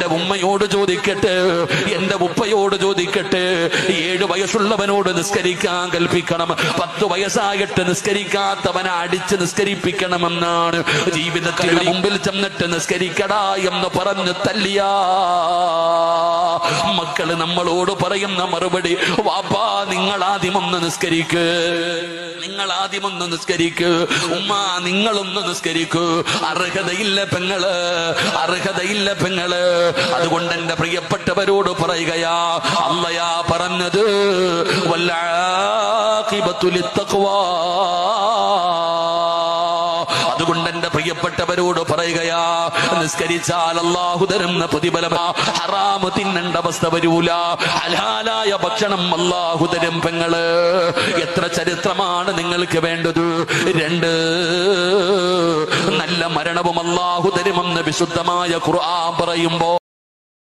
എന്റെ ഉമ്മയോട് ചോദിക്കട്ടെ എന്റെ ഉപ്പയോട് ചോദിക്കട്ടെ ഏഴ് വയസ്സുള്ളവനോട് നിസ്കരിക്കാൻ കൽപ്പിക്കണം പത്ത് വയസ്സായിട്ട് നിസ്കരിക്കാത്തവനെ അടിച്ച് നിസ്കരിപ്പിക്കണമെന്നാണ് ജീവിതത്തിൽ മുമ്പിൽ ചെന്നിട്ട് നിസ്കരിക്കടാ എന്ന് പറഞ്ഞു തല്ലിയ. മക്കൾ നമ്മളോട് പറയുന്ന മറുപടി വാപ്പാ നിങ്ങൾ ആദ്യമൊന്ന് നിസ്കരിക്ക് നിങ്ങൾ ആദ്യമൊന്ന് നിസ്കരിക്ക് ഉമ്മ നിങ്ങളൊന്ന് നിസ്കരിക്കൂ. അർഹതയില്ല പെങ്ങൾ അർഹതയില്ല പെങ്ങൾ. അതുകൊണ്ട് എന്റെ പ്രിയപ്പെട്ടവരോട് പറയുകയാ അല്ലയാ പറഞ്ഞത് വല്ലാഖിബത്തുലിത്തക്വാ അതുകൊണ്ട് എന്റെ പ്രിയപ്പെട്ടവരോട് പറയുകയാ നിസ്കരിച്ചാൽ അള്ളാഹു തരുന്ന പ്രതിഫലമാ ഹറാമ് തിന്നണ്ട അവസ്ഥ വരൂല ഹലാലായ ഭക്ഷണം അള്ളാഹു തരും പെങ്ങൾ. എത്ര ചരിത്രമാണ് നിങ്ങൾക്ക് വേണ്ടത്? രണ്ട് നല്ല മരണവും അള്ളാഹു തരുമെന്ന് വിശുദ്ധമായ ഖുർആൻ പറയുമ്പോ